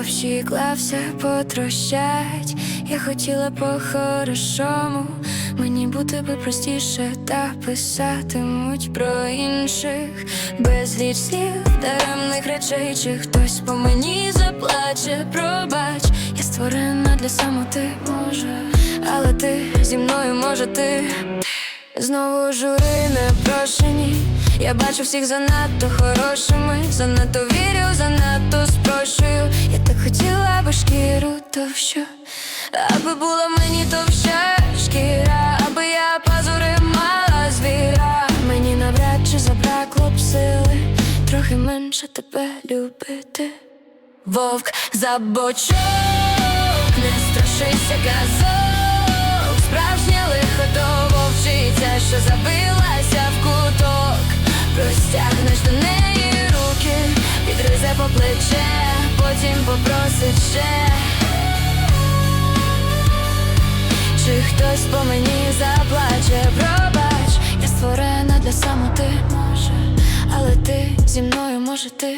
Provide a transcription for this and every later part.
Вовчий клався потрощать. Я хотіла по-хорошому. Мені бути би простіше, та писатимуть про інших безліч слів, даремних речей, чи хтось по мені заплаче, пробач, я створена для самоти, може, але ти зі мною, може, ти знову жури непрошені. Я бачу всіх занадто хорошими, занадто вірю, занадто спрощую. Я так хотіла би шкіру товщу, аби була мені товща шкіра, аби я пазури мала звіра. Мені навряд чи забракло б сили, трохи менше тебе любити. Вовк за бочок, не страшися казок, потім попросить ще. Чи хтось по мені заплаче, пробач, я створена для самоти, може, але ти зі мною, може ти.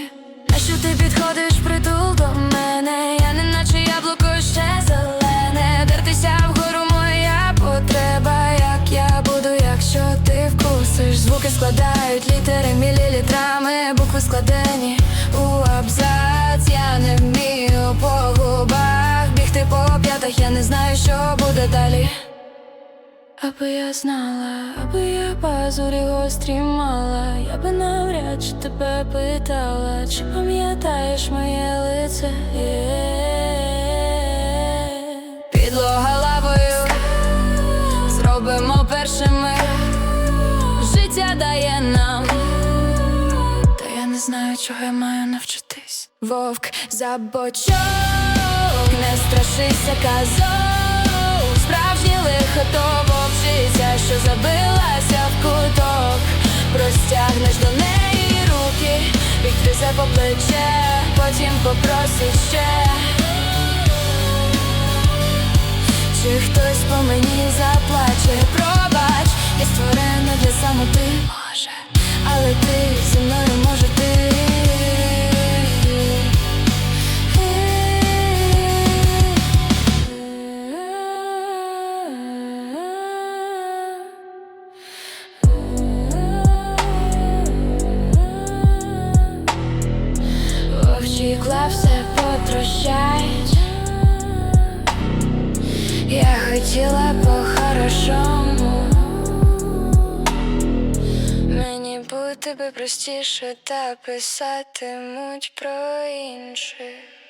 А що ти підходиш притул до мене? Я не наче яблуко ще зелене. Дертися вгору моя потреба. Як я буду, якщо ти вкусиш? Звуки складають літери мілілітрами, букви складені у абзац. Я не вмію по губах бігти по п'ятах, я не знаю, що буде далі. Аби я знала, аби я пазурі гострі мала, я би навряд чи тебе питала, чи пам'ятаєш моє лице? Підлога лавою, зробимо першими. Життя дає нам, та я не знаю, чого я маю навчитись. Вовк за бочок, не страшися казок, справжнє лихо то вовчиця, що забилася в куток, простягнеш до неї руки, відкрисе по плече, потім попросить ще. Чи хтось по мені заплаче, пробач, я створена для самоти, може, але ти зі мною, все потрощать. Я хотіла по-хорошому Мені бути би простіше та писатимуть про інших